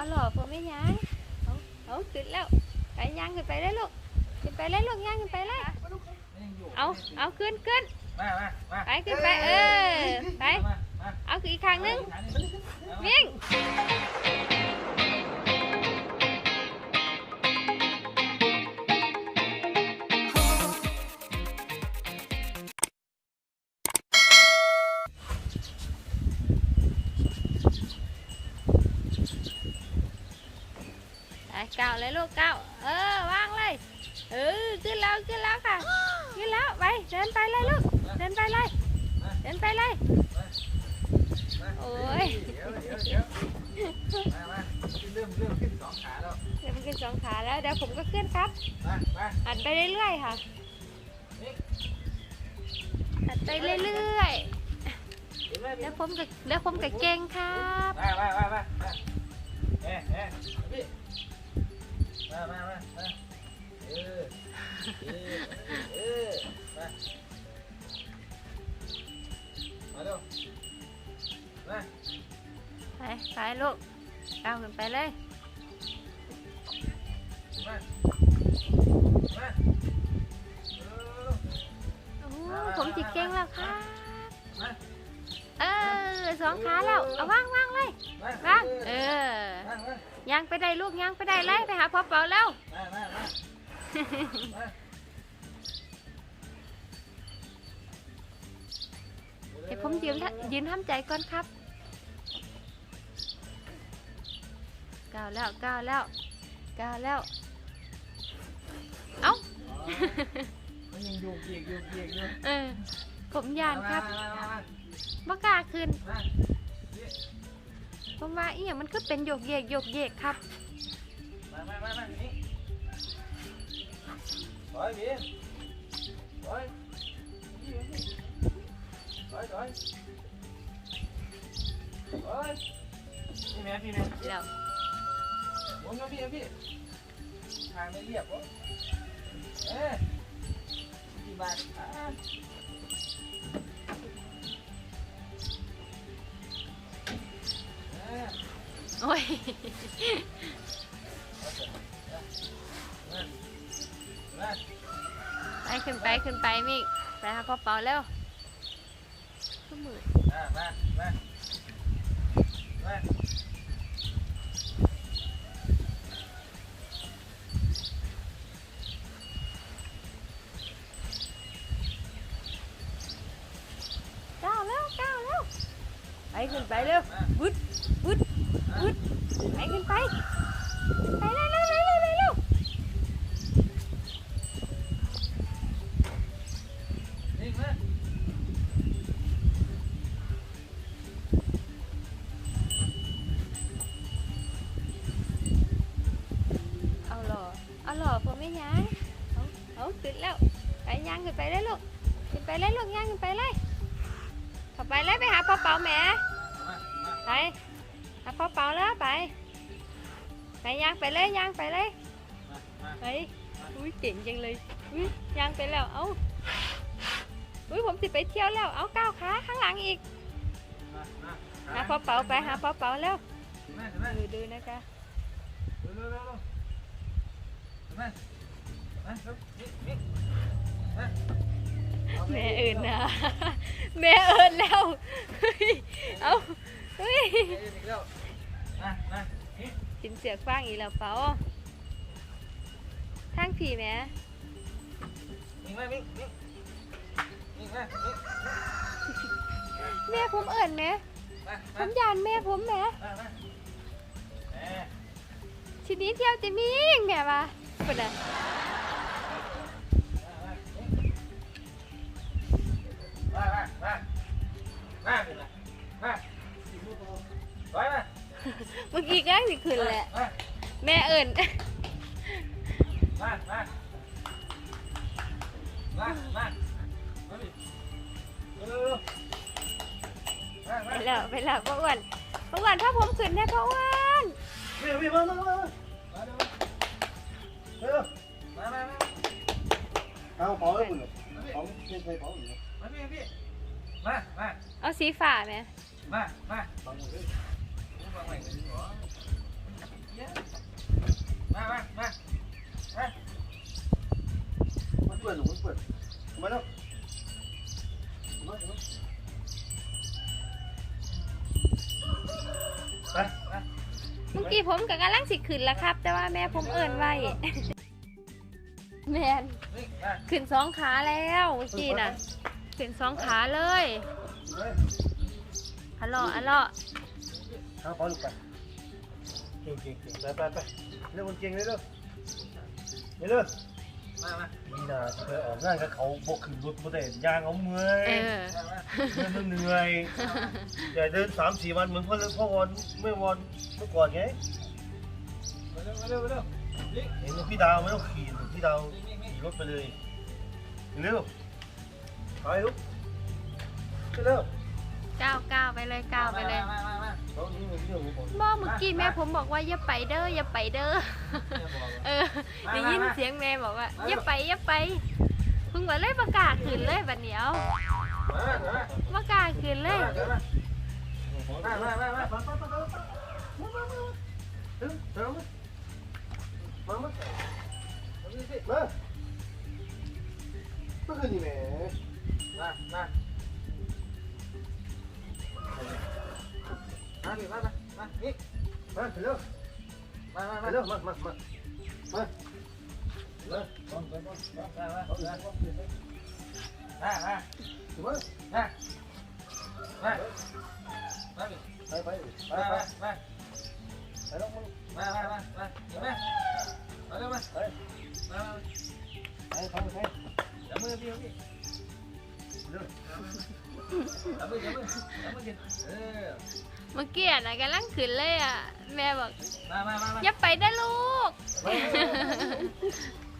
เอาหล่อผมไม่ย้ายเอาเอาขึ้นแล้วไปย่างขึ้นไปเลยลูกขึ้นไปเลยลูกย่างขึ้นไปเลยเอาเอาขึ้นขึ้นมามามาไปขึ้นไปเออไปมามาเอาอีกครั้งหนึงวิ่ง ก้าวเลยลูกก้าวเออวางเลยเออขึ้นแล้วขึ้นแล้วค่ะขึ้นแล้วไปเดินไปเลยลูกเดินไปเลยเดินไปเลยโอ้ยเดี๋ยวเดี๋ยวเดี๋ยวมามาเริ่มเริ่มขึ้นสองขาแล้วเดี๋ยวมันขึ้นสองขาแล้วเดี๋ยวผมก็ขึ้นครับมามาหันไปเรื่อยๆค่ะหันไปเรื่อยเห็นไหมๆเดี๋ยวผมกับเดี๋ยวผมกับเก่งครับมามามามามาเอ๊ะเอ๊ะพี่ มามามามาเออเออเออมามาเร็วมาไปไปลูกก้าขึ้นไปเลยมามาเออโอ้ผมจิเก่งแล้วครับมาเออสองขาแล้วเอาวางวางเลยมาวางเออ มามา ย่างไปได้ลูกย่างไปได้เลยไปหาพ่อเปาแล้วมามามามาเดี๋ยวผมยืนยืนทำใจก่อนครับก้าวแล้วก้าวแล้วก้าวแล้ว เอ้ามันยังโยกเยกโยกเยกอยู่เออผมยานครับมามามาบ่กล้าขึ้นมา ผมว่าอีหยังมันก็เป็นโยกเยกโยกเยกครับ มามามามานี่ถอยบีมถอยนี่นี่ถอยถอยถอยพี่แม่พี่แม่แล้วหมุนมาพี่พี่ทางไม่เรียบวะเอ๊ะกี่บาทอ่า ไปหาพ่อเปาแล้ว ขึ้นแล้วไปย่างขึ้นไปเลยลูกขึ้นไปเลยลูกย่างขึ้นไปเลยเข้าไปเลยไปหาพ่อเปาแหม่มามาไปหาพ่อเปาแล้วไปไปย่างไปเลยย่างไปเลยมาไปอุ้ยเก่งจังเลยอุ้ยย่างไปแล้วเอาอุ้ยผมสิไปเที่ยวแล้วเอาก้าวขาข้างหลังอีกมามาหาพ่อเปาไปหาพ่อเปาแล้วมามาดูดูนะคะ แม่เอิญนะแม่เอิญแล้วเฮ้ยเอาเฮ้ยกินเสือกฟางอีแล้วเปาทางผีแม่แม่ผมเอิญแม่มผมยานแม่ผมแม่มามาแหมทีนี้เที่ยวจะมีงแม่มาคนน่ะ เมื่อกี้ก็สิขึ้นแหละมาแม่เอิญมามามามามาดิเร็วๆมาไปมาแล้วไปแล้วพ่ออ้วนพ่ออ้วนถ้าผมขึ้นได้พ่ออ้วนเร็วๆมามามามาเร็วมามามาเอาเผาให้คุณเหรอเผาไม่ใช่เผาอยู่มาพี่พี่มามาเอาสีฟ้าแม่มามาเผาหมดเลยมาใหม่กันดีกว่า มามามามันเปิดหรือมันเปิดมาะทำไมทำไมไปไปเมื่อกี้ผมกับกำลังสิขึ้นแล้วครับ แต่ว่าแม่ผมเอินไว้ แมนนี่มาขึ้นสองขาแล้วเมื่อกี้น่ะ ขึ้นสองขาเลยเฮ้ยอะเลาะอะเลาะข้าวปอลูกไป เก่งเก่งเก่งไปไปไปเร็วคนเก่งเลยเร็วเร็วเร็วมามานี่นะที่ไปออกงานกับเขาบอกขึ้นรถมาแต่ยางเขาเมื่อยเออมามาเดินเหนื่อยอย่าเดินสามสี่วันเหมือนพ่อเลิกพ่อวอนไม่วอนเมื่อก่อนไงเร็วเร็วเร็วนี่เห็นพี่ดาวไม่ต้องขี่พี่ดาวนี่นี่ขี่รถไปเลยเร็วไปลูกเร็ว ก้าวก้าวไปเลยก้าวไปเลย มามา มาตอนนี้มันเรื่องของผมบ่เมื่อกี้แม่ผมบอกว่าอย่าไปเด้ออย่าไปเด้อเออได้ยินเสียงแม่บอกว่าอย่าไปอย่าไปเพิ่งว่าเลยประกล้าศขึ้นเลยบัดเนี้ยมามาประกล้าศขึ้นเลยมามามามาเร็วเร็วมามามามาเมื่อคืนนี่แหมมามา มาดิมามามานี่มาเร็วมามามาเร็วมามามามามามามามามาถือว่ามามามาดิไปไปไปมาไปมามาไปแล้วมึงมามามามาเห็นไหมมาเร็วมาไปมาไปไปไปจับมือพี่พี่เร็วจับมือจับมือจับมือกินเออ เมื่อกี้น่ะกำลังขึ้นเลยอะ แม่บอกมามามามาอย่าไปเด้อลูก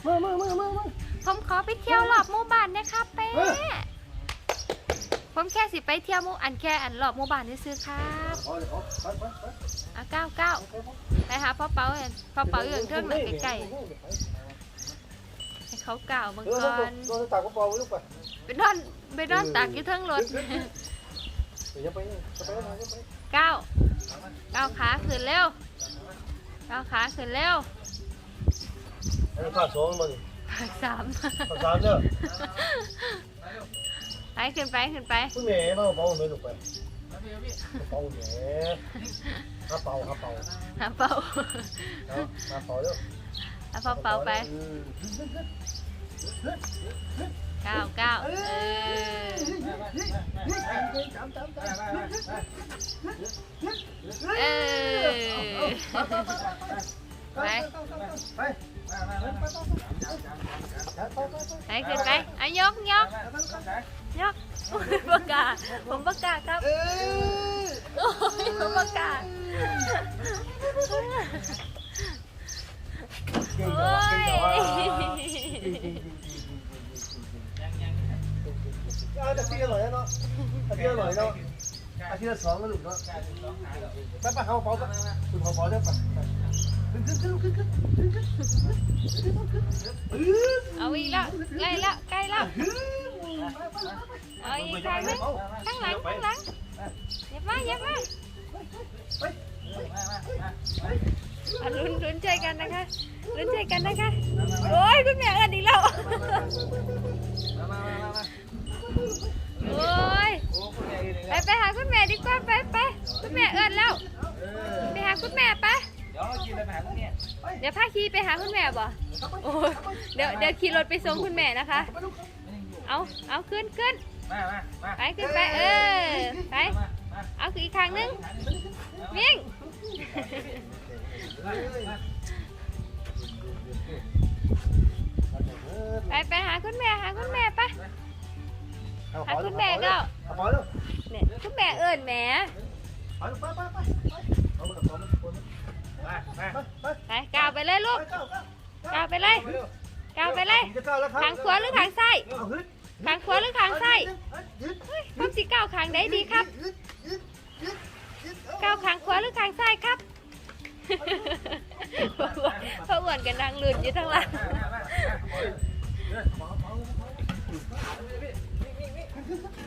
มามามามามา ผมขอไปเที่ยวรอบหมู่บ้านนะครับแม่ผมแค่สิไปเที่ยวหมู่อันแค่อันรอบหมู่บ้านซื้อๆครับเอาเลยเอาไปไปไปอะก้าวก้าวไปหาพ่อเป๋าเองพ่อเป๋าอยู่เทิงหน่อยใกล้ๆให้เขากล่าวมังเออกรโดนตากกระเป๋าลูกไปไปนอนไปนอนตากอยู่เทิงรถ เดี๋ยวไปจะไปไหนจะไป ก้าวก้าวขาขึ้นเร็วก้าวขาขึ้นเร็วไอ้ข้าสองมันสามข้าสามเด้อไปขึ้นไปขึ้นไปคุณแม่มาเป่าหน่อยลูกไปมาพี่พี่เป่าแหน่ข้าเป่าข้าเป่าหาเป๋าเอาข้าเป่าเด้อหาพ่อเป๋าไปก้าวก้าวเออจับจับจับเออไป ไปไปไปขึ้นไปอะยกยกยกโอ้ยประ กาศผมประกาศครับเอ้ยโอ้ยผมประกาศเก่งโอ้จังวะยเก่งจังวะเอาแต่ที่อร่อยเนาะแต่ที่อร่อยเนาะอาทิตย์ละสองก็ลูกเนาะไปไปเอาเป่าไปคุณเอาเป่าเด้อไปขึ้นขึ้นขึ้นขึ้นขึ้นขึ้นขึ้นเอาอีกแล้วใกล้แล้วใกล้แล้วเอาอีกทางนึงข้างหลังข้างหลังเยียบมาเยียบมาลุ้นลุ้นใจกันนะคะลุ้นใจกันนะคะโอ้ยคุณแม่เอินอีกแล้ว โอ้ยไปไปหาคุณแม่ดีกว่าไปไปคุณแม่เอินแล้ว ไปหาคุณแม่ไปเดี๋ยวเรากินอะไรแบบนี้เดี๋ยวพาขี่ไปหาคุณแม่บ่โอ้เดี๋ยวเดี๋ยวขี่รถไปส่งคุณแม่นะคะ เอาเอาขึ้นขึ้นไปขึ้นไปเออไปมามาเอาอีกข้างนึงวิ่งไปไปหาคุณแม่หาคุณแม่ไป หาคุณแม่ก็เอาเป่าเด้อเนี่ยคุณแม่เอิญแหม่ไปไปไปไปเอามาเอามามามาไปไปไปก้าวไปเลยลูกไปก้าวก้าวก้าวไปเลยก้าวไปเลยจะก้าวแล้วครับทางขวาหรือทางซ้ายเอาฮึดทางขวาหรือทางซ้ายยึดเฮ้ยผมสิก้าวขางไหนดีครับยึดยึดยึดยึดก้าวขางขวาหรือขางซ้ายครับเพราะอ้วนกันนางลื่นอยู่ทั้งหลัง มาก่า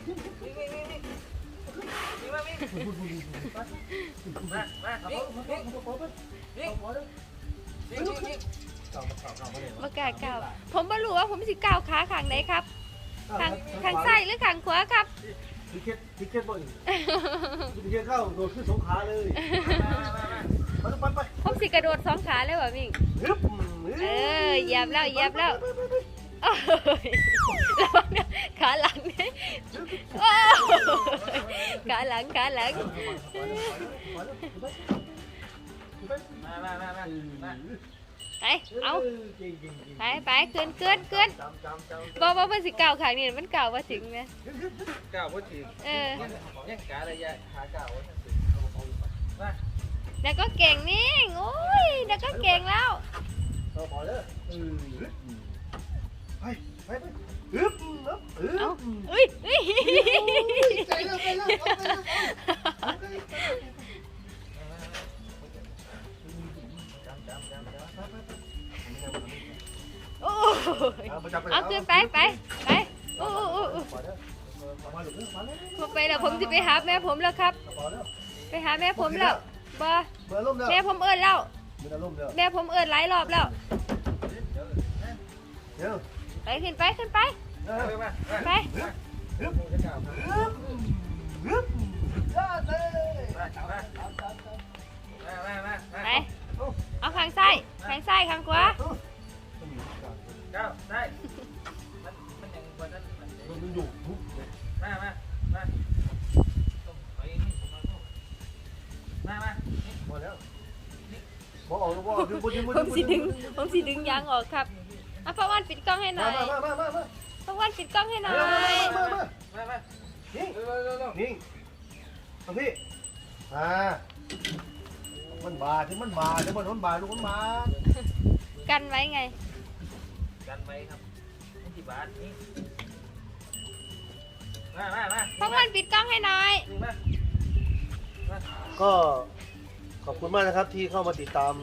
เก่าเก่ามาเลยบ่กล้าก้าวผมบ่รู้ว่าผมสิก้าวขาข้างไหนครับข้างข้างซ้ายหรือข้างขวาครับทิเก็ตทิเก็ตบ่อยทิเก็ตเข้าโดดขึ้นสองขาเลยมาไปไปไปผมสิกระโดดสองขาเลยวะมิ่งเออเหยียบแล้วเหยียบแล้วโอ้ย ระวังนะขาหลังเนี่ยโอ้ยขาหลังขาหลังมามามามามาไปเอาไปไปขึ้น ผมไปแล้วผมจะไปหาแม่ผมแล้วครับพอแล้วไปหาแม่ผมแล้วบ่เบอร์ล่มแล้วแม่ผมเอิ้นแล้ว เบอร์ล่มแล้วแม่ผมเอิ้นหลายรอบแล้ว เดี๋ยวไปขึ้นไปขึ้นไปเออมาไปฮึบจะก้าวมาฮึบฮึบยอดเลยมามามามาไปเอาข้างซ้ายข้างซ้ายข้างขวา ออกบอกดึงดึงผมสิดึง ผมสิดึงยางออกครับเอาพระวันปิดกล้องให้หน่มาอยมามามามาพระวันปิดกล้องให้หน่อยมามามามามานี่เร็วเร็วเร็วนี่มาพี่มามันบาที่มันบาที่มันมันบาลูกมันบากันไว้ไง กันไว้ครับนี่กี่บาทนี่มามามาพระวันปิดกล้องให้หน่อย มา ก็ขอบคุณมากนะครับที่เข้ามาติดตาม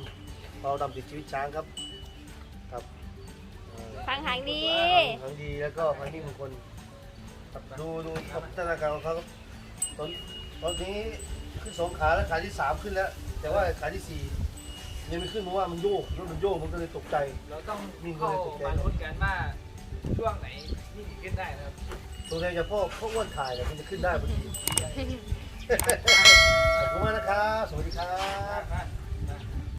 เราดำติดชีวิตช้างครับ ครับฟังหางดี ครั้งดีแล้วก็ครั้งนี้บางคนครับดูดูพัฒนาการของเขาครับตอนตอนนี้ขึ้นสองขาแล้วขาที่สามขึ้นแล้ว แต่ว่าขาที่สี่ยังไม่ขึ้นเพราะว่ามันโยกรถมันโยกมันก็เลยตกใจ เราต้องเข้ามาลุ้นกันว่าช่วงไหนที่ขึ้นได้นะครับตัวแทนจากพ่อพ่ออ้วนถ่ายเนี่ยมันจะขึ้นได้พอดี ขอบคุณมากนะครับ สวัสดีครับมา